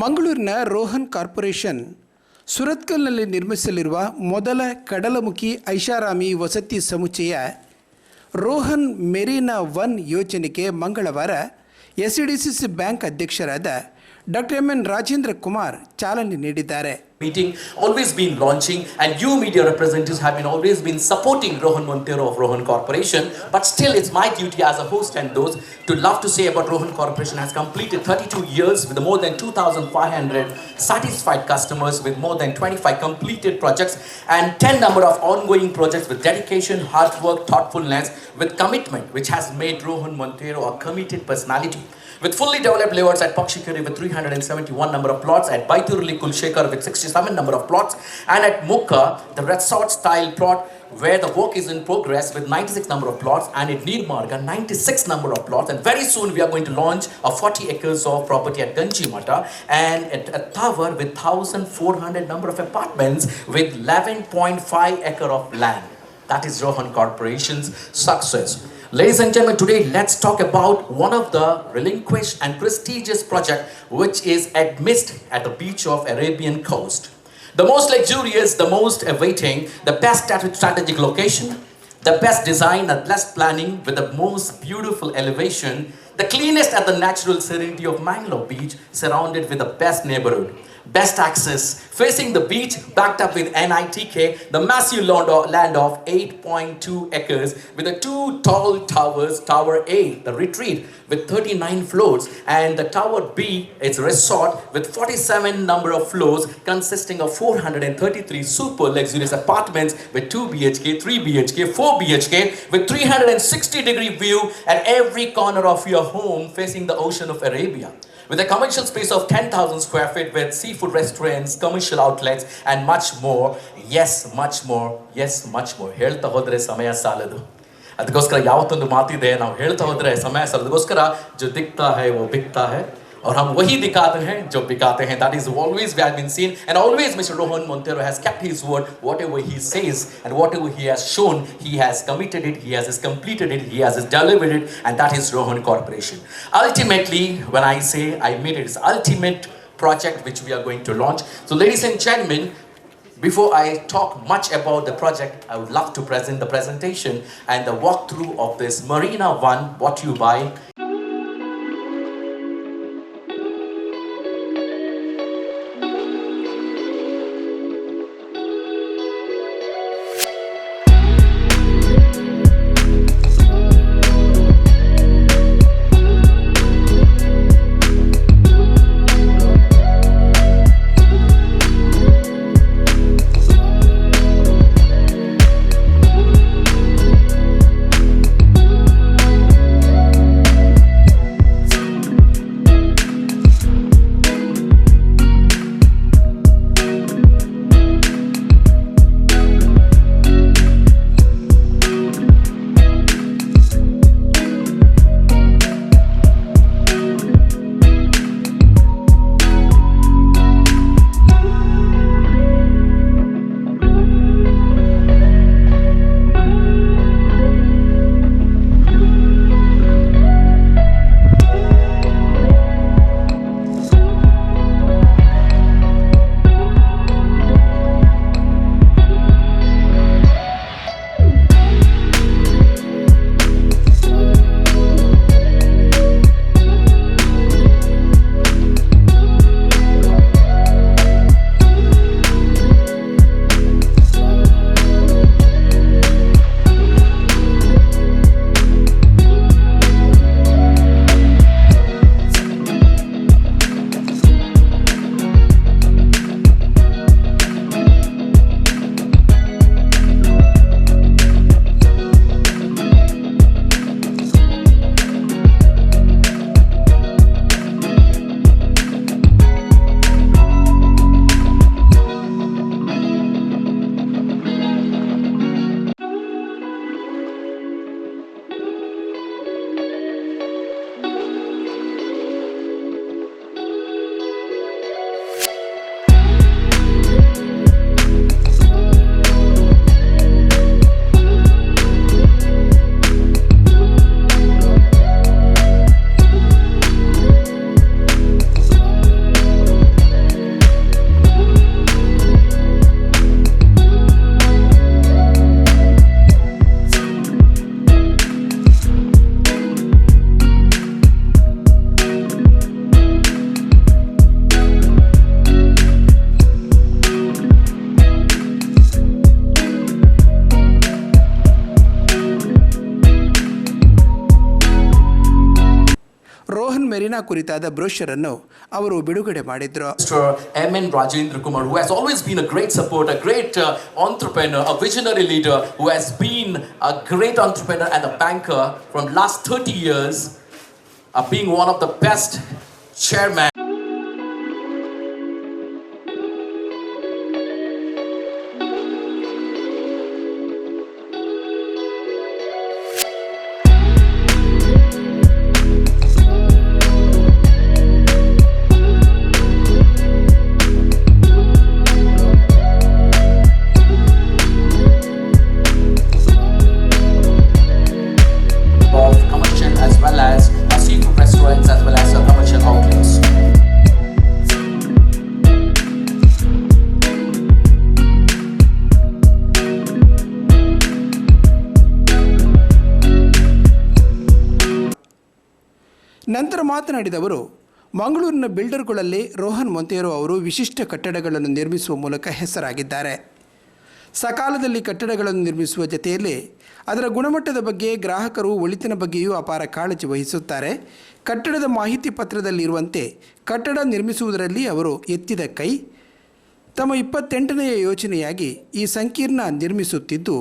ಮಂಗಳೂರಿನ ರೋಹನ್ ಕಾರ್ಪೊರೇಷನ್ ಸುರತ್ಕಲ್ನಲ್ಲಿ ನಿರ್ಮಿಸಲಿರುವ ಮೊದಲ ಕಡಲಮುಖಿ ಐಷಾರಾಮಿ ವಸತಿ ಸಮುಚ್ಚಯ ರೋಹನ್ ಮೆರೀನಾ ಒನ್ ಯೋಜನೆಗೆ ಮಂಗಳವಾರ S D C C bank ಅಧ್ಯಕ್ಷರಾದ doctor M N Rajendra Kumar ಚಾಲನೆ ನೀಡಿದ್ದಾರೆ. Meeting, always been launching, and you media representatives have been always been supporting Rohan Montero of Rohan Corporation. But still, it's my duty as a host and those to love to say about Rohan Corporation has completed 32 years with more than 2,500 satisfied customers, with more than 25 completed projects, and 10 number of ongoing projects with dedication, hard work, thoughtfulness, with commitment, which has made Rohan Montero a committed personality. With fully developed layouts at Pakshikari with 371 number of plots, at Baituruli Kulshekar with 67 number of plots, and at Mukka, the resort style plot where the work is in progress with 96 number of plots, and at Nirmarga 96 number of plots. And very soon we are going to launch a 40 acres of property at Ganjimata and at a tower with 1,400 number of apartments with 11.5 acre of land. That is Rohan Corporation's success. Ladies and gentlemen, today let's talk about one of the relinquished and prestigious project which is amidst at the beach of Arabian coast. The most luxurious, the most awaiting, the best strat- strategic location, the best design and best planning with the most beautiful elevation, the cleanest at the natural serenity of Mangalore beach surrounded with the best neighborhood. Best access, facing the beach, backed up with NITK, the massive land of, 8.2 acres with the two tall towers, Tower A, the retreat, with 39 floors, and the Tower B, its resort, with 47 number of floors, consisting of 433 super luxurious apartments with 2 BHK, 3 BHK, 4 BHK, with 360 degree view at every corner of your home facing the ocean of Arabia with a commercial space of 10,000 square feet with seafood restaurants, commercial outlets, and much more. Yes, much more. Yes, much more. ಹೇಳ್ತಾ ಹೋದ್ರೆ ಸಮಯ ಸಾಲದು ಅದಕ್ಕೋಸ್ಕರ ಯಾವತ್ತೊಂದು ಮಾತಿದೆ ನಾವು ಹೇಳ್ತಾ ಹೋದ್ರೆ ಸಮಯ ಸಾಲದು ಅದಕ್ಕೋಸ್ಕರ ಜೋ ಹೇ ಹೈ ವೋ ಬಿಕ್ತಾ ಹೈ और हम वही दिखाते हैं जो बिकाते हैं that is always we have been seen and always Mr. Rohan Montero has kept his word whatever he says and whatever he has shown he has committed it he has completed it he has delivered it and that is Rohan Corporation ultimately when I say I made it is ultimate project which we are going to launch so ladies and gentlemen before I talk much about the project, I would love to present the presentation and the walkthrough of this Marina One, what you buy, ಕುರಿತಾದ ಬ್ರೋಷರನ್ನು ಅವರು ಬಿಡುಗಡೆ ಮಾಡಿದರು Mr. M.N. Rajendra Kumar, who has always been a great supporter, a great uh, entrepreneur, a visionary leader, who has been a great entrepreneur and a banker from last 30 years, uh, being one of the best chairman. ನಂತರ ಮಾತನಾಡಿದ ಅವರು, ಮಂಗಳೂರಿನ ಬಿಲ್ಡರ್ಗಳಲ್ಲಿ ರೋಹನ್ ಮೊಂತೇರೋ ಅವರು ವಿಶಿಷ್ಟ ಕಟ್ಟಡಗಳನ್ನು ನಿರ್ಮಿಸುವ ಮೂಲಕ ಹೆಸರಾಗಿದ್ದಾರೆ. ಸಕಾಲದಲ್ಲಿ ಕಟ್ಟಡಗಳನ್ನು ನಿರ್ಮಿಸುವ ಜತೆಯಲ್ಲಿ ಅದರ ಗುಣಮಟ್ಟದ ಬಗ್ಗೆ ಗ್ರಾಹಕರು ಒಳಿತಿನ ಬಗ್ಗೆಯೂ ಅಪಾರ ಕಾಳಜಿ ವಹಿಸುತ್ತಾರೆ. ಕಟ್ಟಡದ ಮಾಹಿತಿ ಪತ್ರದಲ್ಲಿರುವಂತೆ ಕಟ್ಟಡ ನಿರ್ಮಿಸುವುದರಲ್ಲಿ ಅವರು ಎತ್ತಿದ ಕೈ, ತಮ್ಮ ಇಪ್ಪತ್ತೆಂಟನೆಯ ಯೋಜನೆಯಾಗಿ ಈ ಸಂಕೀರ್ಣ ನಿರ್ಮಿಸುತ್ತಿದ್ದು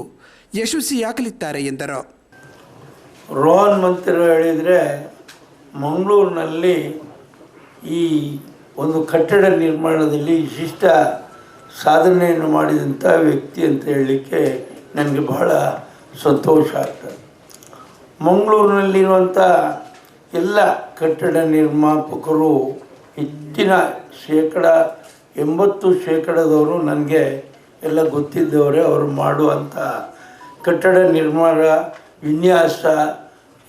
ಯಶಸ್ವಿಯಾಗಲಿದ್ದಾರೆ ಎಂದರು. ರೋಹನ್ ಮಂತ್ರಿ ಹೇಳಿದರೆ ಮಂಗಳೂರಿನಲ್ಲಿ ಈ ಒಂದು ಕಟ್ಟಡ ನಿರ್ಮಾಣದಲ್ಲಿ ವಿಶಿಷ್ಟ ಸಾಧನೆಯನ್ನು ಮಾಡಿದಂಥ ವ್ಯಕ್ತಿ ಅಂತ ಹೇಳಲಿಕ್ಕೆ ನನಗೆ ಬಹಳ ಸಂತೋಷ ಆಗ್ತದೆ. ಮಂಗಳೂರಿನಲ್ಲಿರುವಂಥ ಎಲ್ಲ ಕಟ್ಟಡ ನಿರ್ಮಾಪಕರು ಹೆಚ್ಚಿನ ಶೇಕಡ ಎಂಬತ್ತು ಶೇಕಡದವರು ನನಗೆ ಎಲ್ಲ ಗೊತ್ತಿದ್ದವರೇ, ಅವರು ಮಾಡುವಂಥ ಕಟ್ಟಡ ನಿರ್ಮಾಣ, ವಿನ್ಯಾಸ,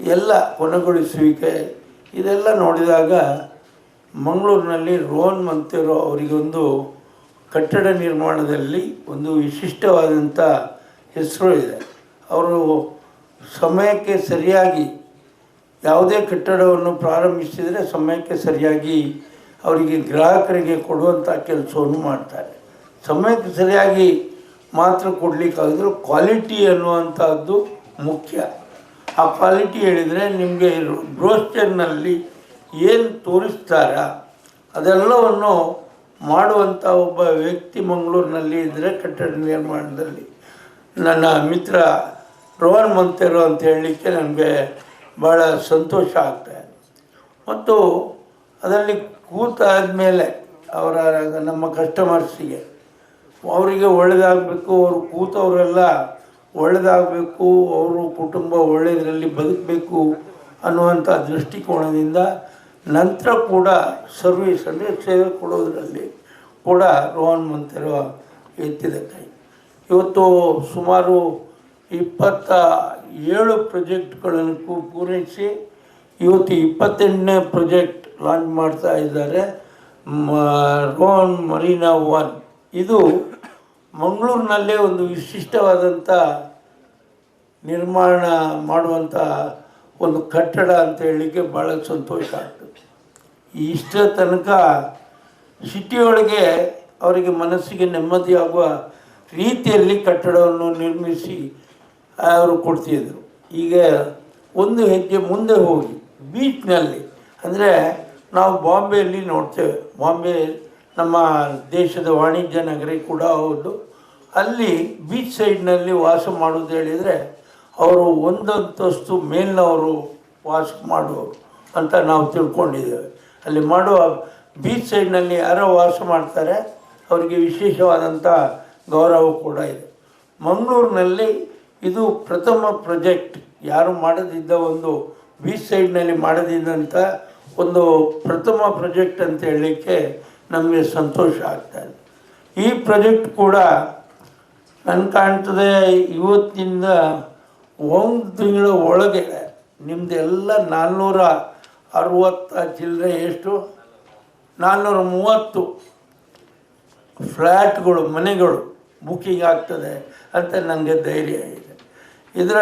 ಎಲ್ಲ ಕೊನೆಗೊಳಿಸುವಿಕೆ ಇದೆಲ್ಲ ನೋಡಿದಾಗ ಮಂಗಳೂರಿನಲ್ಲಿ ರೋಹನ್ ಅವರಿಗೆ ಅವರಿಗೊಂದು ಕಟ್ಟಡ ನಿರ್ಮಾಣದಲ್ಲಿ ಒಂದು ವಿಶಿಷ್ಟವಾದಂಥ ಹೆಸರು ಇದೆ. ಅವರು ಸಮಯಕ್ಕೆ ಸರಿಯಾಗಿ ಯಾವುದೇ ಕಟ್ಟಡವನ್ನು ಪ್ರಾರಂಭಿಸಿದರೆ ಸಮಯಕ್ಕೆ ಸರಿಯಾಗಿ ಅವರಿಗೆ ಗ್ರಾಹಕರಿಗೆ ಕೊಡುವಂಥ ಕೆಲಸವನ್ನು ಮಾಡ್ತಾರೆ. ಸಮಯಕ್ಕೆ ಸರಿಯಾಗಿ ಮಾತ್ರ ಕೊಡಲಿಕ್ಕಾಗಿದ್ರು ಕ್ವಾಲಿಟಿ ಅನ್ನುವಂಥದ್ದು ಮುಖ್ಯ. ಆ ಕ್ವಾಲಿಟಿ ಹೇಳಿದರೆ ನಿಮಗೆ ಬ್ರೋಸ್ಟರ್ನಲ್ಲಿ ಏನು ತೋರಿಸ್ತಾರ ಅದೆಲ್ಲವನ್ನು ಮಾಡುವಂಥ ಒಬ್ಬ ವ್ಯಕ್ತಿ ಮಂಗಳೂರಿನಲ್ಲಿ ಇದ್ದರೆ ಕಟ್ಟಡ ನಿರ್ಮಾಣದಲ್ಲಿ. ನನ್ನ ಮಿತ್ರ ರೋಹನ್ ಮಂತೆರು ಅಂತ ಹೇಳಲಿಕ್ಕೆ ನನಗೆ ಭಾಳ ಸಂತೋಷ ಆಗ್ತಾಯಿದೆ ಮತ್ತು ಅದರಲ್ಲಿ ಕೂತಾದಮೇಲೆ ಅವರ ನಮ್ಮ ಕಸ್ಟಮರ್ಸಿಗೆ ಅವರಿಗೆ ಒಳ್ಳೆಯದಾಗಬೇಕು ಅವರು ಕೂತವರೆಲ್ಲ ಒಳ್ಳೆಯದಾಗಬೇಕು ಅವರು ಕುಟುಂಬ ಒಳ್ಳೆಯದರಲ್ಲಿ ಬದುಕಬೇಕು ಅನ್ನುವಂಥ ದೃಷ್ಟಿಕೋನದಿಂದ ನಂತರ ಕೂಡ ಸರ್ವಿಸ್ ಅಂದರೆ ಸೇವೆ ಕೊಡೋದರಲ್ಲಿ ಕೂಡ ರೋಹನ್ ಮಂತಿರುವ ಎತ್ತಿದ ಕೈ. ಇವತ್ತು ಸುಮಾರು ಇಪ್ಪತ್ತ ಏಳು ಪ್ರಾಜೆಕ್ಟ್ಗಳನ್ನು ಪೂರೈಸಿ ಇವತ್ತು ಇಪ್ಪತ್ತೆಂಟನೇ ಪ್ರಾಜೆಕ್ಟ್ ಲಾಂಚ್ ಮಾಡ್ತಾ ಇದ್ದಾರೆ. Rohan Marina one. ಇದು ಮಂಗಳೂರಿನಲ್ಲೇ ಒಂದು ವಿಶಿಷ್ಟವಾದಂಥ ನಿರ್ಮಾಣ ಮಾಡುವಂಥ ಒಂದು ಕಟ್ಟಡ ಅಂತ ಹೇಳಲಿಕ್ಕೆ ಭಾಳ ಸಂತೋಷ ಆಗ್ತದೆ. ಇಷ್ಟ ತನಕ ಸಿಟಿಯೊಳಗೆ ಅವರಿಗೆ ಮನಸ್ಸಿಗೆ ನೆಮ್ಮದಿಯಾಗುವ ರೀತಿಯಲ್ಲಿ ಕಟ್ಟಡವನ್ನು ನಿರ್ಮಿಸಿ ಅವರು ಕೊಡ್ತಿದ್ರು. ಈಗ ಒಂದು ಹೆಜ್ಜೆ ಮುಂದೆ ಹೋಗಿ, ಬೀಚ್ನಲ್ಲಿ. ಅಂದರೆ ನಾವು ಬಾಂಬೆಯಲ್ಲಿ ನೋಡ್ತೇವೆ. ಬಾಂಬೆ ನಮ್ಮ ದೇಶದ ವಾಣಿಜ್ಯ ನಗರಿ ಕೂಡ ಹೌದು. ಅಲ್ಲಿ ಬೀಚ್ ಸೈಡ್ನಲ್ಲಿ ವಾಸ ಮಾಡೋದು ಹೇಳಿದರೆ ಅವರು ಒಂದಂತಸ್ತು ಮೇಲಿನವರು ವಾಸ ಮಾಡುವರು ಅಂತ ನಾವು ತಿಳ್ಕೊಂಡಿದ್ದೇವೆ. ಅಲ್ಲಿ ಮಾಡುವ ಬೀಚ್ ಸೈಡ್ನಲ್ಲಿ ಯಾರೋ ವಾಸ ಮಾಡ್ತಾರೆ, ಅವರಿಗೆ ವಿಶೇಷವಾದಂಥ ಗೌರವ ಕೂಡ ಇದೆ. ಮಂಗಳೂರಿನಲ್ಲಿ ಇದು ಪ್ರಥಮ ಪ್ರಾಜೆಕ್ಟ್ ಯಾರು ಮಾಡದಿದ್ದ ಒಂದು ಬೀಚ್ ಸೈಡ್ನಲ್ಲಿ ಮಾಡದಿದ್ದಂಥ ಒಂದು ಪ್ರಥಮ ಪ್ರಾಜೆಕ್ಟ್ ಅಂತ ಹೇಳಲಿಕ್ಕೆ ನಮಗೆ ಸಂತೋಷ ಆಗ್ತಾಯಿದೆ ಈ ಪ್ರಾಜೆಕ್ಟ್ ಕೂಡ ನನ್ಗೆ ಕಾಣ್ತದೆ ಇವತ್ತಿನಿಂದ ಒಂದು ತಿಂಗಳ ಒಳಗೆ ನಿಮ್ಮದೆಲ್ಲ ನಾಲ್ನೂರ ಅರವತ್ತ ಚಿಲ್ಲರೆ ಎಷ್ಟು? ನಾನ್ನೂರ ಮೂವತ್ತು ಫ್ಲ್ಯಾಟ್ಗಳು ಮನೆಗಳು ಬುಕ್ಕಿಂಗ್ ಆಗ್ತದೆ ಅಂತ ನನಗೆ ಧೈರ್ಯ ಇದೆ. ಇದರ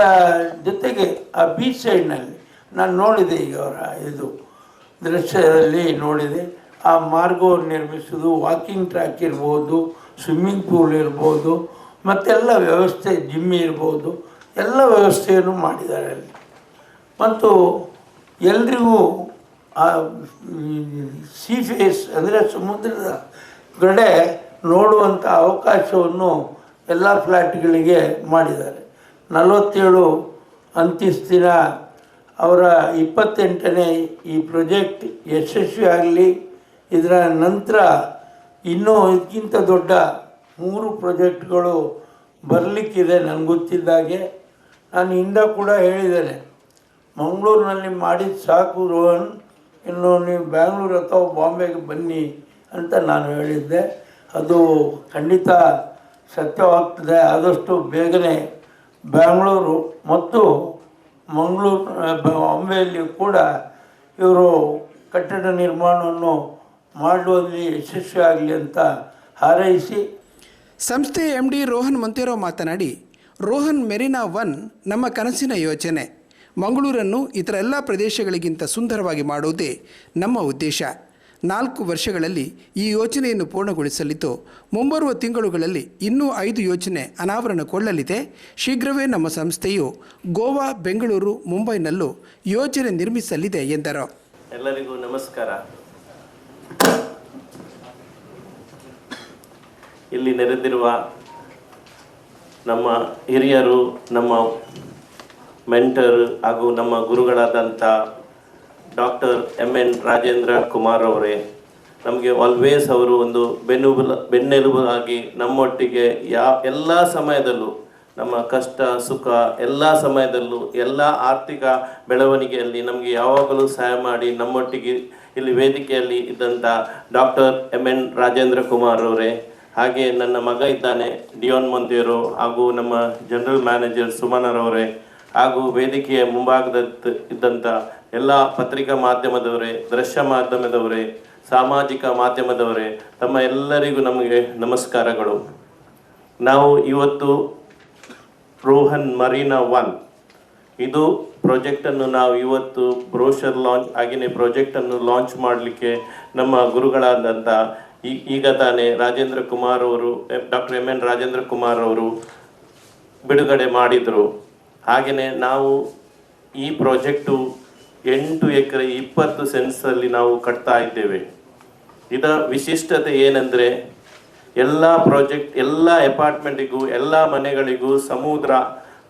ಜೊತೆಗೆ ಆ ಬೀಚ್ ಸೈಡ್ನಲ್ಲಿ ನಾನು ನೋಡಿದೆ ಈಗ ಅವರ ಇದು ದೃಶ್ಯದಲ್ಲಿ ನೋಡಿದೆ. ಆ ಮಾರ್ಗವನ್ನು ನಿರ್ಮಿಸೋದು ವಾಕಿಂಗ್ ಟ್ರ್ಯಾಕ್ ಇರ್ಬೋದು ಸ್ವಿಮ್ಮಿಂಗ್ ಪೂಲ್ ಇರ್ಬೋದು, ಮತ್ತೆಲ್ಲ ವ್ಯವಸ್ಥೆ ಜಿಮ್ ಇರ್ಬೋದು, ಎಲ್ಲ ವ್ಯವಸ್ಥೆಯನ್ನು ಮಾಡಿದ್ದಾರೆ ಅಲ್ಲಿ. ಮತ್ತು ಎಲ್ರಿಗೂ ಆ ಸೀ ಫೇಸ್ ಅಂದರೆ ಸಮುದ್ರದ ಕಡೆ ನೋಡುವಂಥ ಅವಕಾಶವನ್ನು ಎಲ್ಲ ಫ್ಲ್ಯಾಟ್ಗಳಿಗೆ ಮಾಡಿದ್ದಾರೆ. ನಲವತ್ತೇಳು ಅಂತಿಸ್ತಿನ ಅವರ ಇಪ್ಪತ್ತೆಂಟನೇ ಈ ಪ್ರಾಜೆಕ್ಟ್ ಯಶಸ್ವಿ ಆಗಲಿ ಇದರ ನಂತರ ಇನ್ನೂ ಇದಕ್ಕಿಂತ ದೊಡ್ಡ ಮೂರು ಪ್ರಾಜೆಕ್ಟ್ಗಳು ಬರಲಿಕ್ಕಿದೆ ನನಗೆ ಗೊತ್ತಿದ್ದಾಗೆ ನಾನು ಹಿಂದ ಕೂಡ ಹೇಳಿದ್ದೇನೆ, ಮಂಗಳೂರಿನಲ್ಲಿ ಮಾಡಿದ ಸಾಕು ರೋಹನ್, ಇನ್ನು ನೀವು ಬ್ಯಾಂಗ್ಳೂರು ಅಥವಾ ಬಾಂಬೆಗೆ ಬನ್ನಿ ಅಂತ ನಾನು ಹೇಳಿದ್ದೆ. ಅದು ಖಂಡಿತ ಸತ್ಯವಾಗ್ತದೆ, ಆದಷ್ಟು ಬೇಗನೆ ಬ್ಯಾಂಗ್ಳೂರು ಮತ್ತು ಮಂಗಳೂರು ಬಾಂಬೆಯಲ್ಲಿ ಕೂಡ ಇವರು ಕಟ್ಟಡ ನಿರ್ಮಾಣವನ್ನು ಮಾಡುವಲ್ಲಿ ಯಶಸ್ವಿ ಆಗಲಿ ಅಂತ ಹಾರೈಸಿ. ಸಂಸ್ಥೆ ಎಂ ಡಿ ರೋಹನ್ ಮಂತೇರೋ ಮಾತನಾಡಿ ರೋಹನ್ ಮೆರಿನಾ ಒನ್ ನಮ್ಮ ಕನಸಿನ ಯೋಚನೆ. ಮಂಗಳೂರನ್ನು ಇತರ ಎಲ್ಲ ಪ್ರದೇಶಗಳಿಗಿಂತ ಸುಂದರವಾಗಿ ಮಾಡುವುದೇ ನಮ್ಮ ಉದ್ದೇಶ. ನಾಲ್ಕು ವರ್ಷಗಳಲ್ಲಿ ಈ ಯೋಜನೆಯನ್ನು ಪೂರ್ಣಗೊಳಿಸಲಿದ್ದು ಮುಂಬರುವ ತಿಂಗಳುಗಳಲ್ಲಿ ಇನ್ನೂ ಐದು ಯೋಜನೆ ಅನಾವರಣಗೊಳ್ಳಲಿದೆ. ಶೀಘ್ರವೇ ನಮ್ಮ ಸಂಸ್ಥೆಯು ಗೋವಾ ಬೆಂಗಳೂರು ಮುಂಬೈನಲ್ಲೂ ಯೋಜನೆ ನಿರ್ಮಿಸಲಿದೆ ಎಂದರು. ಎಲ್ಲರಿಗೂ ನಮಸ್ಕಾರ. ಇಲ್ಲಿ ನೆರೆದಿರುವ ನಮ್ಮ ಹಿರಿಯರು, ನಮ್ಮ ಮೆಂಟರ್ ಹಾಗೂ ನಮ್ಮ ಗುರುಗಳಾದಂಥ doctor M N Rajendra Kumar ಅವರೇ, ನಮಗೆ ಆಲ್ವೇಸ್ ಅವರು ಒಂದು ಬೆನ್ನುಬಲ, ಬೆನ್ನೆಲುಬಾಗಿ ನಮ್ಮೊಟ್ಟಿಗೆ ಯಾ, ಎಲ್ಲ ಸಮಯದಲ್ಲೂ ನಮ್ಮ ಕಷ್ಟ, ಸುಖ ಎಲ್ಲ ಸಮಯದಲ್ಲೂ ಎಲ್ಲ ಆರ್ಥಿಕ ಬೆಳವಣಿಗೆಯಲ್ಲಿ ನಮಗೆ ಯಾವಾಗಲೂ ಸಹಾಯ ಮಾಡಿ ನಮ್ಮೊಟ್ಟಿಗೆ ಇಲ್ಲಿ ವೇದಿಕೆಯಲ್ಲಿ ಇದ್ದಂಥ doctor M N Rajendra Kumar ಅವರೇ ಹಾಗೆ ನನ್ನ ಮಗ ಇದ್ದಾನೆ, ಡಿಯೋನ್ ಮೊಂತೇರು ಹಾಗೂ ನಮ್ಮ ಜನರಲ್ ಮ್ಯಾನೇಜರ್ ಸುಮನರವರೇ ಹಾಗೂ ವೇದಿಕೆಯ ಮುಂಭಾಗದ ಇದ್ದಂಥ ಎಲ್ಲ ಪತ್ರಿಕಾ ಮಾಧ್ಯಮದವರೇ, ದೃಶ್ಯ ಮಾಧ್ಯಮದವರೇ, ಸಾಮಾಜಿಕ ಮಾಧ್ಯಮದವರೇ, ತಮ್ಮ ಎಲ್ಲರಿಗೂ ನಮಗೆ ನಮಸ್ಕಾರಗಳು. ನಾವು ಇವತ್ತು ರೋಹನ್ ಮರೀನಾ ಒನ್. ಇದು ಪ್ರಾಜೆಕ್ಟನ್ನು ನಾವು ಇವತ್ತು ಬ್ರೋಷರ್ ಲಾಂಚ್ ಆಗಿನೇ ಪ್ರಾಜೆಕ್ಟನ್ನು ಲಾಂಚ್ ಮಾಡಲಿಕ್ಕೆ ನಮ್ಮ ಗುರುಗಳಾದಂಥ ಈಗ ತಾನೇ ರಾಜೇಂದ್ರ ಕುಮಾರ್ ಅವರು doctor M N Rajendra Kumar ಅವರು ಬಿಡುಗಡೆ ಮಾಡಿದರು. ಹಾಗೆಯೇ ನಾವು ಈ ಪ್ರಾಜೆಕ್ಟು ಎಂಟು ಎಕರೆ, ಇಪ್ಪತ್ತು ಸೆನ್ಸಲ್ಲಿ ನಾವು ಕಟ್ತಾ ಇದ್ದೇವೆ. ಇದರ ವಿಶಿಷ್ಟತೆ ಏನಂದರೆ, ಎಲ್ಲ ಪ್ರಾಜೆಕ್ಟ್, ಎಲ್ಲ ಅಪಾರ್ಟ್ಮೆಂಟಿಗೂ, ಎಲ್ಲ ಮನೆಗಳಿಗೂ ಸಮುದ್ರ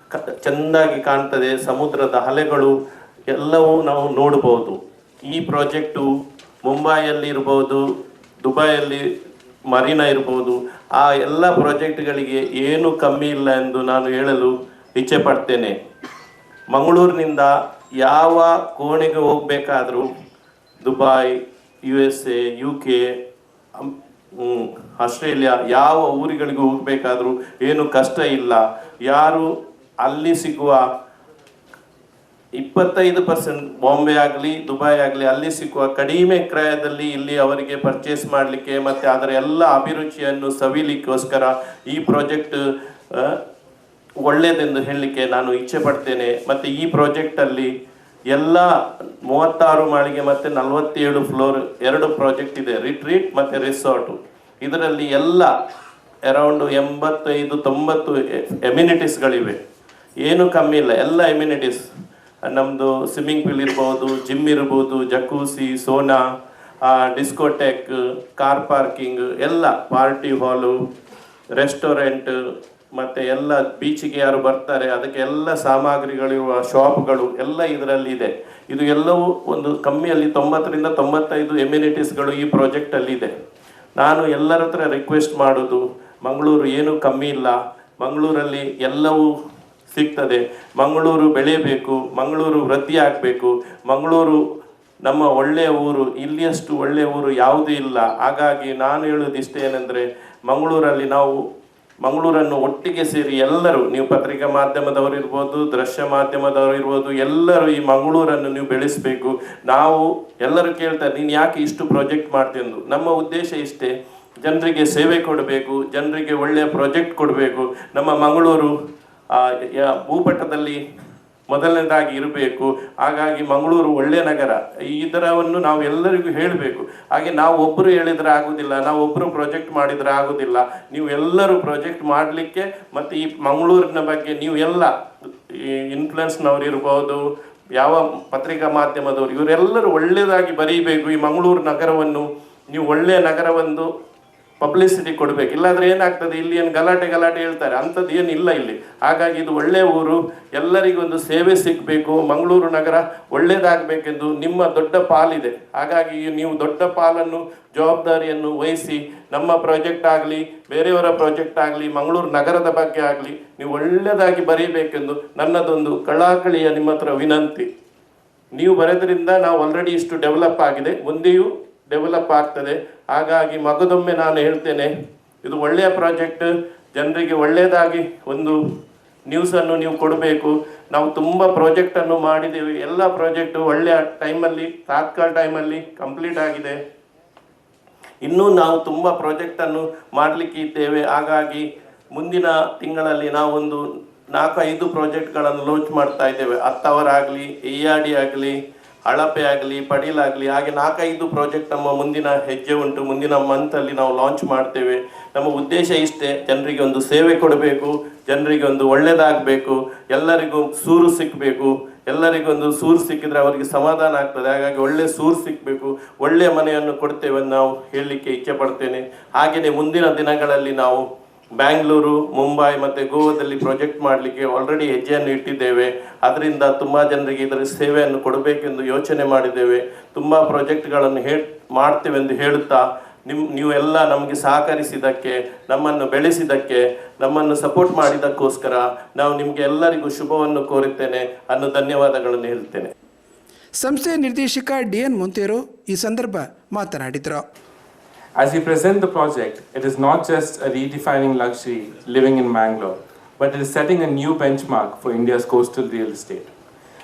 ಕ- ಚೆಂದಾಗಿ ಕಾಣ್ತದೆ. ಸಮುದ್ರದ ಅಲೆಗಳು ಎಲ್ಲವೂ ನಾವು ನೋಡ್ಬೋದು. ಈ ಪ್ರಾಜೆಕ್ಟು ಮುಂಬೈಯಲ್ಲಿ ಇರ್ಬೋದು ದುಬೈಯಲ್ಲಿ ಮರೀನಾ ಇರ್ಬೋದು, ಆ ಎಲ್ಲ ಪ್ರಾಜೆಕ್ಟ್ಗಳಿಗೆ ಏನು ಕಮ್ಮಿ ಇಲ್ಲ ಎಂದು ನಾನು ಹೇಳಲು ಇಚ್ಛೆ ಪಡ್ತೇನೆ. ಮಂಗಳೂರಿನಿಂದ ಯಾವ ಕೋಣೆಗೆ ಹೋಗಬೇಕಾದರೂ Dubai U S A U K Australia ಯಾವ ಊರುಗಳಿಗೂ ಹೋಗಬೇಕಾದರೂ ಏನು ಕಷ್ಟ ಇಲ್ಲ. ಯಾರು ಅಲ್ಲಿ ಸಿಗುವ ಇಪ್ಪತ್ತೈದು ಪರ್ಸೆಂಟ್ ಬಾಂಬೆ ಆಗಲಿ ದುಬೈ ಆಗಲಿ, ಅಲ್ಲಿ ಸಿಕ್ಕುವ ಕಡಿಮೆ ಕ್ರಯದಲ್ಲಿ ಇಲ್ಲಿ ಅವರಿಗೆ ಪರ್ಚೇಸ್ ಮಾಡಲಿಕ್ಕೆ ಮತ್ತು ಅದರ ಎಲ್ಲ ಅಭಿರುಚಿಯನ್ನು ಸವಿಲಿಕ್ಕೋಸ್ಕರ ಈ ಪ್ರಾಜೆಕ್ಟ್ ಒಳ್ಳೆಯದೆಂದು ಹೇಳಲಿಕ್ಕೆ ನಾನು ಇಚ್ಛೆ ಪಡ್ತೇನೆ. ಮತ್ತು ಈ ಪ್ರಾಜೆಕ್ಟಲ್ಲಿ ಎಲ್ಲ ಮೂವತ್ತಾರು ಮಾಳಿಗೆ ಮತ್ತು ನಲವತ್ತೇಳು ಫ್ಲೋರ್ ಎರಡು ಪ್ರಾಜೆಕ್ಟ್ ಇದೆ ರಿಟ್ರೀಟ್ ಮತ್ತು ರಿಸಾರ್ಟು ಇದರಲ್ಲಿ ಎಲ್ಲ ಅರೌಂಡ್ ಎಂಬತ್ತೈದು, ತೊಂಬತ್ತು ಎಮ್ಯುನಿಟೀಸ್ಗಳಿವೆ ಏನು ಕಮ್ಮಿ ಇಲ್ಲ, ಎಲ್ಲ ಎಮ್ಯುನಿಟೀಸ್ ನಮ್ಮದು ಸ್ವಿಮ್ಮಿಂಗ್ ಪೂಲ್ ಇರ್ಬೋದು ಜಿಮ್ ಇರ್ಬೋದು jacuzzi sauna discotheque car parking ಎಲ್ಲ ಪಾರ್ಟಿ ಹಾಲು ರೆಸ್ಟೋರೆಂಟ್ ಮತ್ತು ಎಲ್ಲ ಬೀಚಿಗೆ ಯಾರು ಬರ್ತಾರೆ ಅದಕ್ಕೆ ಎಲ್ಲ ಸಾಮಗ್ರಿಗಳಿರುವ ಶಾಪ್ಗಳು ಎಲ್ಲ ಇದರಲ್ಲಿ ಇದೆ. ಇದು ಎಲ್ಲವೂ ಒಂದು ಕಮ್ಮಿಯಲ್ಲಿ ತೊಂಬತ್ತರಿಂದ ತೊಂಬತ್ತೈದು ಎಮ್ಯುನಿಟೀಸ್ಗಳು ಈ ಪ್ರಾಜೆಕ್ಟಲ್ಲಿ ಇದೆ. ನಾನು ಎಲ್ಲರ ಹತ್ರ ರಿಕ್ವೆಸ್ಟ್ ಮಾಡೋದು, ಮಂಗಳೂರು ಏನು ಕಮ್ಮಿ ಇಲ್ಲ? ಮಂಗಳೂರಲ್ಲಿ ಎಲ್ಲವೂ ಸಿಗ್ತದೆ. ಮಂಗಳೂರು ಬೆಳೆಯಬೇಕು, ಮಂಗಳೂರು ವೃದ್ಧಿ ಆಗಬೇಕು, ಮಂಗಳೂರು ನಮ್ಮ ಒಳ್ಳೆಯ ಊರು, ಇಲ್ಲಿಯಷ್ಟು ಒಳ್ಳೆಯ ಊರು ಯಾವುದೂ ಇಲ್ಲ. ಹಾಗಾಗಿ ನಾನು ಹೇಳೋದು ಇಷ್ಟೇನೆಂದರೆ ಮಂಗಳೂರಲ್ಲಿ ನಾವು ಮಂಗಳೂರನ್ನು ಒಟ್ಟಿಗೆ ಸೇರಿ ಎಲ್ಲರೂ, ನೀವು ಪತ್ರಿಕಾ ಮಾಧ್ಯಮದವರು ಇರ್ಬೋದು, ದೃಶ್ಯ ಮಾಧ್ಯಮದವರು ಇರ್ಬೋದು, ಎಲ್ಲರೂ ಈ ಮಂಗಳೂರನ್ನು ನೀವು ಬೆಳೆಸಬೇಕು. ನಾವು ಎಲ್ಲರೂ ಕೇಳ್ತಾರೆ ನೀನು ಯಾಕೆ ಇಷ್ಟು ಪ್ರಾಜೆಕ್ಟ್ ಮಾಡ್ತೀನಿ ನಮ್ಮ ಉದ್ದೇಶ ಇಷ್ಟೇ, ಜನರಿಗೆ ಸೇವೆ ಕೊಡಬೇಕು, ಜನರಿಗೆ ಒಳ್ಳೆಯ ಪ್ರಾಜೆಕ್ಟ್ ಕೊಡಬೇಕು. ನಮ್ಮ ಮಂಗಳೂರು ಭೂಪಟದಲ್ಲಿ ಮೊದಲನೇದಾಗಿ ಇರಬೇಕು. ಹಾಗಾಗಿ ಮಂಗಳೂರು ಒಳ್ಳೆಯ ನಗರ. ಈ ಥರವನ್ನು ನಾವು ಎಲ್ಲರಿಗೂ ಹೇಳಬೇಕು. ಹಾಗೆ ನಾವು ಒಬ್ಬರು ಹೇಳಿದರೆ ಆಗೋದಿಲ್ಲ, ನಾವು ಒಬ್ಬರು ಪ್ರಾಜೆಕ್ಟ್ ಮಾಡಿದರೆ ಆಗೋದಿಲ್ಲ. ನೀವು ಎಲ್ಲರೂ ಪ್ರಾಜೆಕ್ಟ್ ಮಾಡಲಿಕ್ಕೆ ಮತ್ತು ಈ ಮಂಗಳೂರಿನ ಬಗ್ಗೆ ನೀವು ಎಲ್ಲ ಇನ್ಫ್ಲುಯೆನ್ಸ್ನವ್ರು ಇರ್ಬೋದು, ಯಾವ ಪತ್ರಿಕಾ ಮಾಧ್ಯಮದವರು, ಇವರೆಲ್ಲರೂ ಒಳ್ಳೆಯದಾಗಿ ಬರೀಬೇಕು ಈ ಮಂಗಳೂರು ನಗರವನ್ನು. ನೀವು ಒಳ್ಳೆಯ ನಗರವೊಂದು ಪಬ್ಲಿಸಿಟಿ ಕೊಡಬೇಕು. ಇಲ್ಲಾದ್ರೆ ಏನಾಗ್ತದೆ? ಇಲ್ಲಿ ಏನು ಗಲಾಟೆ ಗಲಾಟೆ ಹೇಳ್ತಾರೆ. ಅಂಥದ್ದು ಏನು ಇಲ್ಲ. ಇಲ್ಲಿ ಹಾಗಾಗಿ ಇದು ಒಳ್ಳೆಯ ಊರು. ಎಲ್ಲರಿಗೊಂದು ಸೇವೆ ಸಿಗಬೇಕು. ಮಂಗಳೂರು ನಗರ ಒಳ್ಳೆಯದಾಗಬೇಕೆಂದು ನಿಮ್ಮ ದೊಡ್ಡ ಪಾಲಿದೆ. ಹಾಗಾಗಿ ನೀವು ದೊಡ್ಡ ಪಾಲನ್ನು, ಜವಾಬ್ದಾರಿಯನ್ನು ವಹಿಸಿ, ನಮ್ಮ ಪ್ರಾಜೆಕ್ಟ್ ಆಗಲಿ, ಬೇರೆಯವರ ಪ್ರಾಜೆಕ್ಟ್ ಆಗಲಿ, ಮಂಗಳೂರು ನಗರದ ಬಗ್ಗೆ ಆಗಲಿ, ನೀವು ಒಳ್ಳೆಯದಾಗಿ ಬರೀಬೇಕೆಂದು ನನ್ನದೊಂದು ಕಳಾಕಳಿಯ ನಿಮ್ಮ ಹತ್ರ ವಿನಂತಿ. ನೀವು ಬರೆದ್ರಿಂದ ನಾವು ಆಲ್ರೆಡಿ ಇಷ್ಟು ಡೆವಲಪ್ ಆಗಿದೆ. ಮುಂದೆಯೂ ಡೆವಲಪ್ ಆಗ್ತದೆ. ಹಾಗಾಗಿ ಮಗದೊಮ್ಮೆ ನಾನು ಹೇಳ್ತೇನೆ, ಇದು ಒಳ್ಳೆಯ ಪ್ರಾಜೆಕ್ಟ್, ಜನರಿಗೆ ಒಳ್ಳೆಯದಾಗಿ ಒಂದು ನ್ಯೂಸನ್ನು ನೀವು ಕೊಡಬೇಕು. ನಾವು ತುಂಬ ಪ್ರಾಜೆಕ್ಟನ್ನು ಮಾಡಿದ್ದೇವೆ ಎಲ್ಲ ಪ್ರಾಜೆಕ್ಟು ಒಳ್ಳೆಯ ಟೈಮಲ್ಲಿ, ತಾತ್ಕಾಲ ಟೈಮಲ್ಲಿ ಕಂಪ್ಲೀಟ್ ಆಗಿದೆ. ಇನ್ನೂ ನಾವು ತುಂಬ ಪ್ರಾಜೆಕ್ಟನ್ನು ಮಾಡಲಿಕ್ಕೆ ಇದ್ದೇವೆ. ಹಾಗಾಗಿ ಮುಂದಿನ ತಿಂಗಳಲ್ಲಿ ನಾವೊಂದು ನಾಲ್ಕೈದು ಪ್ರಾಜೆಕ್ಟ್ಗಳನ್ನು ಲಾಂಚ್ ಮಾಡ್ತಾ ಇದ್ದೇವೆ. ಅತ್ತವರಾಗಲಿ ಎ ಆರ್ ಡಿ ಆಗಲಿ ಅಳಪೆ ಆಗಲಿ, ಪಡೀಲಾಗಲಿ, ಹಾಗೆ ನಾಲ್ಕೈದು ಪ್ರಾಜೆಕ್ಟ್ ನಮ್ಮ ಮುಂದಿನ ಹೆಜ್ಜೆ ಉಂಟು. ಮುಂದಿನ ಮಂತಲ್ಲಿ ನಾವು ಲಾಂಚ್ ಮಾಡ್ತೇವೆ. ನಮ್ಮ ಉದ್ದೇಶ ಇಷ್ಟೇ, ಜನರಿಗೆ ಒಂದು ಸೇವೆ ಕೊಡಬೇಕು, ಜನರಿಗೆ ಒಂದು ಒಳ್ಳೆಯದಾಗಬೇಕು ಎಲ್ಲರಿಗೂ ಸೂರು ಸಿಕ್ಕಬೇಕು ಎಲ್ಲರಿಗೊಂದು ಸೂರು ಸಿಕ್ಕಿದ್ರೆ ಅವರಿಗೆ ಸಮಾಧಾನ ಆಗ್ತದೆ. ಹಾಗಾಗಿ ಒಳ್ಳೆ ಸೂರು ಸಿಕ್ಕಬೇಕು ಒಳ್ಳೆಯ ಮನೆಯನ್ನು ಕೊಡ್ತೇವೆ ನಾವು ಹೇಳಲಿಕ್ಕೆ ಇಚ್ಛೆ ಪಡ್ತೇನೆ. ಹಾಗೆಯೇ ಮುಂದಿನ ದಿನಗಳಲ್ಲಿ ನಾವು ಬ್ಯಾಂಗ್ಳೂರು, ಮುಂಬೈ ಮತ್ತು ಗೋವಾದಲ್ಲಿ ಪ್ರಾಜೆಕ್ಟ್ ಮಾಡಲಿಕ್ಕೆ ಆಲ್ರೆಡಿ ಹೆಜ್ಜೆಯನ್ನು ಇಟ್ಟಿದ್ದೇವೆ. ಅದರಿಂದ ತುಂಬ ಜನರಿಗೆ ಇದರ ಸೇವೆಯನ್ನು ಕೊಡಬೇಕೆಂದು ಯೋಚನೆ ಮಾಡಿದ್ದೇವೆ. ತುಂಬ ಪ್ರಾಜೆಕ್ಟ್ಗಳನ್ನು ಹೇ, ಮಾಡ್ತೇವೆಂದು ಹೇಳುತ್ತಾ ನಿಮ್ಮ ನೀವು ಎಲ್ಲ ನಮಗೆ ಸಹಕರಿಸಿದ್ದಕ್ಕೆ, ನಮ್ಮನ್ನು ಬೆಳೆಸಿದ್ದಕ್ಕೆ, ನಮ್ಮನ್ನು ಸಪೋರ್ಟ್ ಮಾಡಿದ್ದಕ್ಕೋಸ್ಕರ ನಾವು ನಿಮಗೆ ಎಲ್ಲರಿಗೂ ಶುಭವನ್ನು ಕೋರುತ್ತೇನೆ ಅನ್ನೋ ಧನ್ಯವಾದಗಳನ್ನು ಹೇಳ್ತೇನೆ ಸಂಸ್ಥೆಯ ನಿರ್ದೇಶಕ ಡಿ ಎನ್ ಮುಂತೇರು ಈ ಸಂದರ್ಭ ಮಾತನಾಡಿದರು. As we present the project, it is not just a redefining luxury living in Mangalore, but it is setting a new benchmark for India's coastal real estate.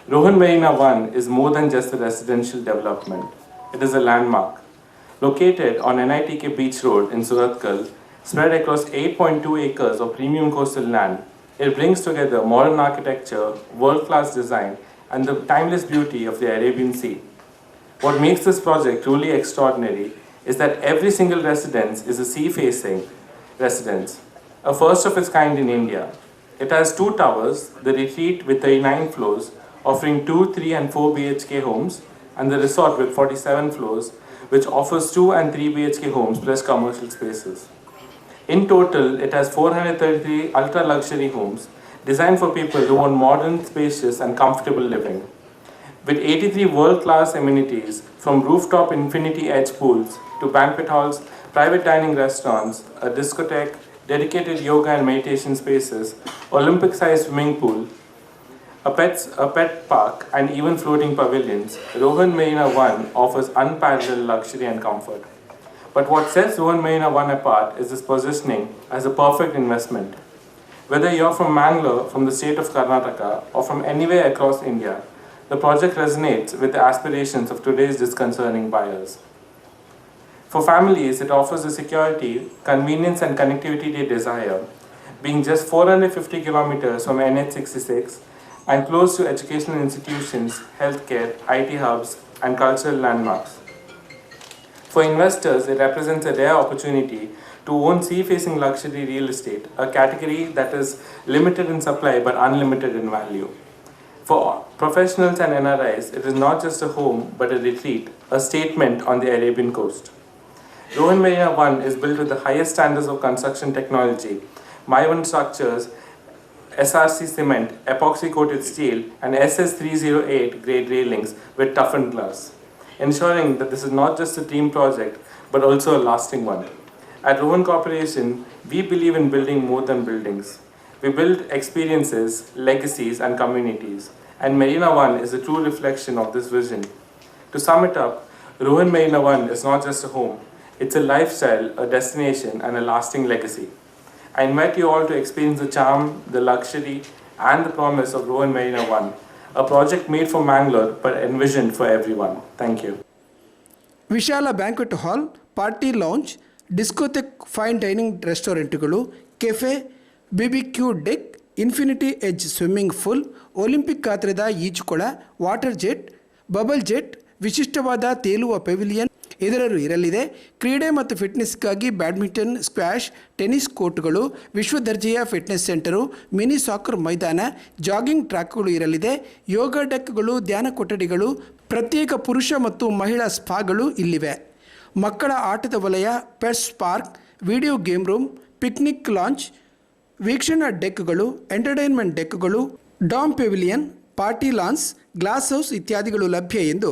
Rohan Marina 1 is more than just a residential development, it is a landmark. Located on NITK Beach Road in Suratkal, spread across 8.2 acres of premium coastal land, it brings together modern architecture, world class design, and the timeless beauty of the Arabian Sea. What makes this project truly extraordinary is that every single residence is a sea facing residence, a first of its kind in India. It has two towers, the retreat with 39 floors, offering 2, 3, and 4 BHK homes, and the resort with 47 floors, which offers 2 and 3 BHK homes plus commercial spaces. In total, it has 433 ultra luxury homes designed for people who want modern, spacious, and comfortable living. With 83 world class amenities from rooftop infinity edge pools to banquet halls, private dining restaurants, a discotheque, dedicated yoga and meditation spaces, Olympic sized swimming pool, a, pets, a pet park, and even floating pavilions, Rohan Marina 1 offers unparalleled luxury and comfort. But what sets Rohan Marina 1 apart is its positioning as a perfect investment. Whether you're from Mangalore, from the state of Karnataka, or from anywhere across India, the project resonates with the aspirations of today's disconcerting buyers. For families, it offers the security, convenience, and connectivity they desire, being just 450 kilometers from NH66 and close to educational institutions, healthcare, IT hubs, and cultural landmarks. For investors, it represents a rare opportunity to own sea facing luxury real estate, a category that is limited in supply but unlimited in value. For professionals and NRIs, it is not just a home but a retreat, a statement on the Arabian coast. Rohan Marina 1 is built with the highest standards of construction technology. My1 structures, SRC cement, epoxy coated steel, and SS308 grade railings with toughened glass, ensuring that this is not just a team project but also a lasting one. At Rohan Corporation, we believe in building more than buildings. We build experiences, legacies, and communities, and Marina 1 is a true reflection of this vision. To sum it up, Rohan Marina 1 is not just a home, it's a lifestyle, a destination, and a lasting legacy. I invite you all to experience the charm, the luxury, and the promise of Rohan Marina 1, a project made for Mangalore but envisioned for everyone. Thank you. ವಿಶಾಲ banquet hall party lounge discotheque fine dining ರೆಸ್ಟೋರೆಂಟ್ಗಳು cafe BBQ deck infinity edge swimming pool Olympic ಗಾತ್ರದ ಈಜುಕೊಳ water jet bubble jet ವಿಶಿಷ್ಟವಾದ ತೇಲುವ pavilion ಇದರಲ್ಲಿ ಇರಲಿದೆ. ಕ್ರೀಡೆ ಮತ್ತು ಫಿಟ್ನೆಸ್ಗಾಗಿ ಬ್ಯಾಡ್ಮಿಂಟನ್ ಸ್ಕ್ವಾಷ್ ಟೆನಿಸ್ ಕೋರ್ಟ್ಗಳು, ವಿಶ್ವ ದರ್ಜೆಯ ಫಿಟ್ನೆಸ್ ಸೆಂಟರು, ಮಿನಿ ಸಾಕರ್ ಮೈದಾನ, ಜಾಗಿಂಗ್ ಟ್ರ್ಯಾಕ್ಗಳು ಇರಲಿದೆ. ಯೋಗ ಡೆಕ್ಗಳು, ಧ್ಯಾನ ಕೊಠಡಿಗಳು, ಪ್ರತ್ಯೇಕ ಪುರುಷ ಮತ್ತು ಮಹಿಳಾ ಸ್ಪಾಗಳು ಇಲ್ಲಿವೆ. ಮಕ್ಕಳ ಆಟದ ವಲಯ, pets park, video game room, picnic launch ವೀಕ್ಷಣಾ ಡೆಕ್ಗಳು, entertainment ಡೆಕ್ಗಳು, dome pavilion, party lawns, glass house ಇತ್ಯಾದಿಗಳು ಲಭ್ಯ ಎಂದು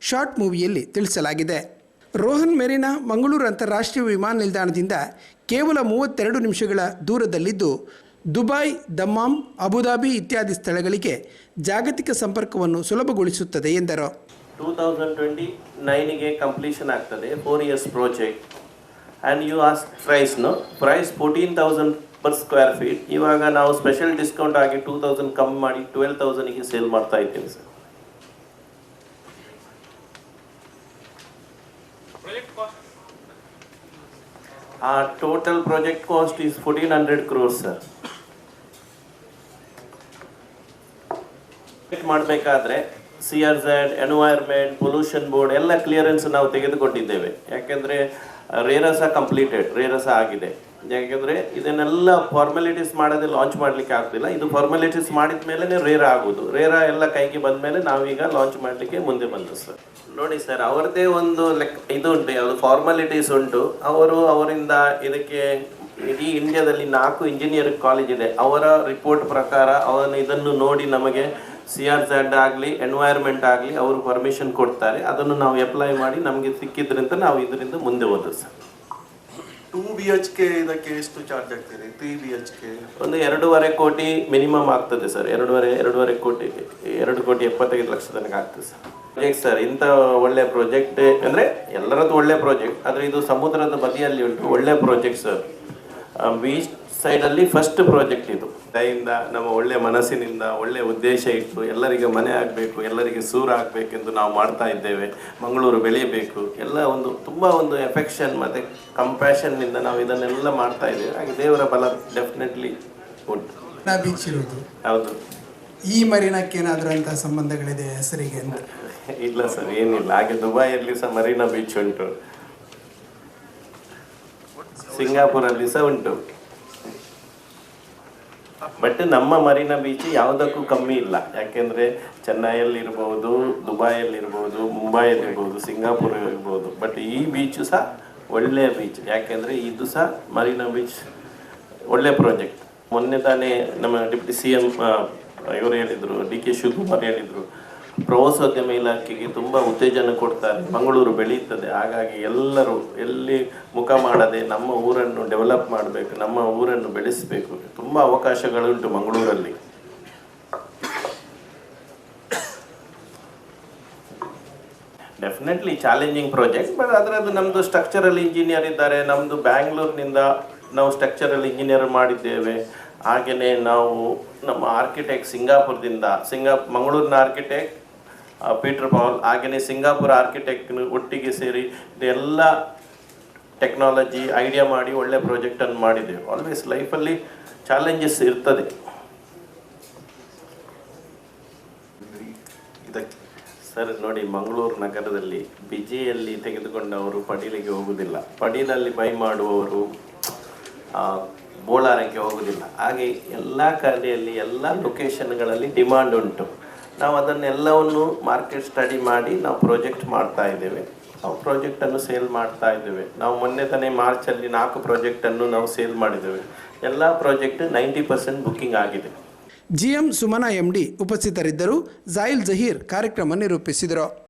ಶಾರ್ಟ್ ಮೂವಿಯಲ್ಲಿ ತಿಳಿಸಲಾಗಿದೆ. ರೋಹನ್ ಮೆರಿನಾ ಮಂಗಳೂರು ಅಂತಾರಾಷ್ಟ್ರೀಯ ವಿಮಾನ ನಿಲ್ದಾಣದಿಂದ ಕೇವಲ ಮೂವತ್ತೆರಡು ನಿಮಿಷಗಳ ದೂರದಲ್ಲಿದ್ದು, ದುಬೈ ದಮ್ಮಾಮ್ ಅಬುದಾಬಿ ಇತ್ಯಾದಿ ಸ್ಥಳಗಳಿಗೆ ಜಾಗತಿಕ ಸಂಪರ್ಕವನ್ನು ಸುಲಭಗೊಳಿಸುತ್ತದೆ ಎಂದರು. ಟೂ ತೌಸಂಡ್ ಟ್ವೆಂಟಿ ನೈನಿಗೆ ಕಂಪ್ಲೀಷನ್ ಆಗ್ತದೆ four years project and you as ಪ್ರೈಸ್ನು price fourteen thousand per square feet ಇವಾಗ ನಾವು ಸ್ಪೆಷಲ್ ಡಿಸ್ಕೌಂಟ್ ಆಗಿ ಟೂ ತೌಸಂಡ್ ಕಮ್ಮಿ ಮಾಡಿ ಟ್ವೆಲ್ ತೌಸಂಡಿಗೆ ಸೇಲ್ ಮಾಡ್ತಾ ಇದ್ದೀವಿ ಸರ್ ಆ total project cost is fourteen hundred sir. ಮಾಡಬೇಕಾದ್ರೆ C R Z environment pollution board ಎಲ್ಲ ಕ್ಲಿಯರೆನ್ಸ್ ನಾವು ತೆಗೆದುಕೊಂಡಿದ್ದೇವೆ. ಯಾಕೆಂದರೆ ರೇರಸ ಕಂಪ್ಲೀಟೆಡ್ ರೇರಸ ಆಗಿದೆ. ಯಾಕೆಂದರೆ, ಇದನ್ನೆಲ್ಲ ಫಾರ್ಮಾಲಿಟೀಸ್ ಮಾಡದೆ ಲಾಂಚ್ ಮಾಡಲಿಕ್ಕೆ ಆಗ್ತಿಲ್ಲ. ಇದು ಫಾರ್ಮಾಲಿಟೀಸ್ ಮಾಡಿದ ಮೇಲೆ ರೇರ ಆಗೋದು ರೇರ ಎಲ್ಲ ಕೈಗೆ ಬಂದ ಮೇಲೆ ನಾವೀಗ ಲಾಂಚ್ ಮಾಡಲಿಕ್ಕೆ ಮುಂದೆ ಬಂದು ಸರ್ ನೋಡಿ ಸರ್ ಅವ್ರದ್ದೇ ಒಂದು ಲೆಕ್ ಇದು ಉಂಟು ಯಾವುದು ಫಾರ್ಮಾಲಿಟೀಸ್ ಉಂಟು. ಅವರು ಅವರಿಂದ ಇದಕ್ಕೆ ಇಡೀ ಇಂಡಿಯಾದಲ್ಲಿ ನಾಲ್ಕು ಇಂಜಿನಿಯರಿಂಗ್ ಕಾಲೇಜ್ ಇದೆ. ಅವರ ರಿಪೋರ್ಟ್ ಪ್ರಕಾರ ಅವನು ಇದನ್ನು ನೋಡಿ ನಮಗೆ ಸಿ ಆರ್ ಝೆಡ್ ಆಗಲಿ ಎನ್ವೈರ್ಮೆಂಟ್ ಆಗಲಿ ಅವರು ಪರ್ಮಿಷನ್ ಕೊಡ್ತಾರೆ. ಅದನ್ನು ನಾವು ಅಪ್ಲೈ ಮಾಡಿ ನಮಗೆ ಸಿಕ್ಕಿದ್ರಿಂದ ನಾವು ಇದರಿಂದ ಮುಂದೆ ಹೋದ್ರು sir. Two B H K ಇದಕ್ಕೆ ಎಷ್ಟು ಚಾರ್ಜ್ ಆಗ್ತದೆ? ತ್ರೀ ಬಿ ಎಚ್ ಕೆ ಒಂದು ಎರಡೂವರೆ ಕೋಟಿ ಮಿನಿಮಮ್ ಆಗ್ತದೆ ಸರ್. ಎರಡೂವರೆ ಎರಡೂವರೆ ಕೋಟಿ ಎರಡು ಕೋಟಿ ಎಪ್ಪತ್ತೈದು ಲಕ್ಷ ತನಕ ಆಗ್ತದೆ ಸರ್. ಪ್ರಾಜೆಕ್ಟ್ ಸರ್ ಇಂಥ ಒಳ್ಳೆ ಪ್ರಾಜೆಕ್ಟ್ ಅಂದರೆ ಎಲ್ಲರದ್ದು ಒಳ್ಳೆ ಪ್ರಾಜೆಕ್ಟ್ ಆದರೆ ಇದು ಸಮುದ್ರದ ಬದಿಯಲ್ಲಿ ಉಂಟು ಒಳ್ಳೆ ಪ್ರಾಜೆಕ್ಟ್ ಸರ್ ಬೀಚ್ ಸೈಡಲ್ಲಿ ಫಸ್ಟ್ ಪ್ರಾಜೆಕ್ಟ್ ಇದು. ದಯಿಂದ ನಮ್ಮ ಒಳ್ಳೆ ಮನಸ್ಸಿನಿಂದ ಒಳ್ಳೆ ಉದ್ದೇಶ ಇಟ್ಟು ಎಲ್ಲರಿಗೆ ಮನೆ ಆಗಬೇಕು ಎಲ್ಲರಿಗೆ ಸೂರ ಆಗಬೇಕೆಂದು ನಾವು ಮಾಡ್ತಾ ಇದ್ದೇವೆ. ಮಂಗಳೂರು ಬೆಳೆಯಬೇಕು ಎಲ್ಲ ಒಂದು ತುಂಬ ಒಂದು ಎಫೆಕ್ಷನ್ ಮತ್ತು ಕಂಪ್ಯಾಷನ್ನಿಂದ ನಾವು ಇದನ್ನೆಲ್ಲ ಮಾಡ್ತಾ ಇದ್ದೇವೆ. ಹಾಗೆ ದೇವರ ಬಲ ಡೆಫಿನೆಟ್ಲಿ ಉಂಟು. ಬೀಚ್ ಇರೋದು. ಹೌದು. ಈ ಮರಿನಕ್ಕೆ ಏನಾದರೂ ಅಂತ ಸಂಬಂಧಗಳಿದೆ ಹೆಸರಿಗೆ ಅಂತ? ಇಲ್ಲ ಸರ್, ಏನಿಲ್ಲ. ಹಾಗೆ ದುಬೈಯಲ್ಲಿ ಸಹ ಮರೀನಾ ಬೀಚ್ ಉಂಟು. ಸಿಂಗಾಪುರಲ್ಲಿ ಸಹ ಉಂಟು. ಬಟ್ ನಮ್ಮ ಮರೀನಾ ಬೀಚ್ ಯಾವುದಕ್ಕೂ ಕಮ್ಮಿ ಇಲ್ಲ. ಯಾಕೆಂದ್ರೆ ಚೆನ್ನೈಯಲ್ಲಿರ್ಬೋದು ಮುಂಬೈಯಲ್ಲಿ ಇರಬಹುದು ಸಿಂಗಾಪುರ್ ಇರಬಹುದು ಬಟ್ ಈ ಬೀಚ್ ಸಹ ಒಳ್ಳೆಯ ಬೀಚ್ ಯಾಕೆಂದ್ರೆ ಇದು ಸಹ ಮರೀನಾ ಬೀಚ್ ಒಳ್ಳೆ ಪ್ರಾಜೆಕ್ಟ್ ಮೊನ್ನೆ ತಾನೇ ನಮ್ಮ ಡಿಪ್ಟಿ ಸಿ ಎಂ ಇವರು ಹೇಳಿದ್ರು, ಡಿ ಕೆ ಶಿವಕುಮಾರ್ ಹೇಳಿದರು ಪ್ರವಾಸೋದ್ಯಮ ಇಲಾಖೆಗೆ ತುಂಬ ಉತ್ತೇಜನ ಕೊಡ್ತಾರೆ. ಮಂಗಳೂರು ಬೆಳೆಯುತ್ತದೆ ಹಾಗಾಗಿ ಎಲ್ಲರೂ ಎಲ್ಲಿ ಮುಖ ಮಾಡದೆ ನಮ್ಮ ಊರನ್ನು ಡೆವಲಪ್ ಮಾಡಬೇಕು, ನಮ್ಮ ಊರನ್ನು ಬೆಳೆಸಬೇಕು. ತುಂಬ ಅವಕಾಶಗಳುಂಟು ಮಂಗಳೂರಲ್ಲಿ. ಡೆಫಿನೆಟ್ಲಿ ಚಾಲೆಂಜಿಂಗ್ ಪ್ರಾಜೆಕ್ಟ್ ಬಟ್ ಅದರದ್ದು ನಮ್ಮದು ಸ್ಟ್ರಕ್ಚರಲ್ ಇಂಜಿನಿಯರ್ ಇದ್ದಾರೆ. ನಮ್ಮದು ಬ್ಯಾಂಗ್ಳೂರಿನಿಂದ ನಾವು ಸ್ಟ್ರಕ್ಚರಲ್ ಇಂಜಿನಿಯರ್ ಮಾಡಿದ್ದೇವೆ. ಹಾಗೆಯೇ ನಾವು ನಮ್ಮ ಆರ್ಕಿಟೆಕ್ಟ್ ಸಿಂಗಾಪುರದಿಂದ ಸಿಂಗಾ ಮಂಗಳೂರಿನ ಆರ್ಕಿಟೆಕ್ಟ್ ಪೀಟರ್ ಪಾಲ್ ಹಾಗೆಯೇ ಸಿಂಗಾಪುರ ಆರ್ಕಿಟೆಕ್ಟ್ ಒಟ್ಟಿಗೆ ಸೇರಿ ಇದೆಲ್ಲ ಟೆಕ್ನಾಲಜಿ ಐಡಿಯಾ ಮಾಡಿ ಒಳ್ಳೆ ಪ್ರಾಜೆಕ್ಟನ್ನು ಮಾಡಿದ್ದೇವೆ ಆಲ್ವೇಸ್ ಲೈಫಲ್ಲಿ ಚಾಲೆಂಜಸ್ ಇರ್ತದೆ. ಇದಕ್ಕೆ ಸರ್, ನೋಡಿ, ಮಂಗಳೂರು ನಗರದಲ್ಲಿ ಬಿಜಿಯಲ್ಲಿ ತೆಗೆದುಕೊಂಡವರು ಪಡೀಲಿಗೆ ಹೋಗುವುದಿಲ್ಲ ಪಡೀಲಲ್ಲಿ ಬೈ ಮಾಡುವವರು ಬೋಳಾರಕ್ಕೆ ಹೋಗುವುದಿಲ್ಲ ಹಾಗೆ ಎಲ್ಲ ಕಡೆಯಲ್ಲಿ ಎಲ್ಲ ಲೊಕೇಶನ್ಗಳಲ್ಲಿ ಡಿಮಾಂಡ್ ಉಂಟು. ನಾವು ಅದನ್ನೆಲ್ಲವನ್ನು ಮಾರ್ಕೆಟ್ ಸ್ಟಡಿ ಮಾಡಿ ನಾವು ಪ್ರಾಜೆಕ್ಟ್ ಮಾಡ್ತಾ ಇದ್ದೇವೆ. ನಾವು ಪ್ರಾಜೆಕ್ಟನ್ನು ಸೇಲ್ ಮಾಡ್ತಾ ಇದ್ದೇವೆ. ನಾವು ಮೊನ್ನೆ ತಾನೇ ಮಾರ್ಚಲ್ಲಿ ನಾಲ್ಕು ಪ್ರಾಜೆಕ್ಟನ್ನು ನಾವು ಸೇಲ್ ಮಾಡಿದ್ದೇವೆ. ಎಲ್ಲ ಪ್ರಾಜೆಕ್ಟ್ ನೈಂಟಿ ಪರ್ಸೆಂಟ್ ಬುಕ್ಕಿಂಗ್ ಆಗಿದೆ. ಜಿಎಂ ಸುಮನಾ ಎಂಡಿ ಉಪಸ್ಥಿತರಿದ್ದರು. ಜಾಯಿಲ್ ಜಹೀರ್ ಕಾರ್ಯಕ್ರಮ ನಿರೂಪಿಸಿದರು.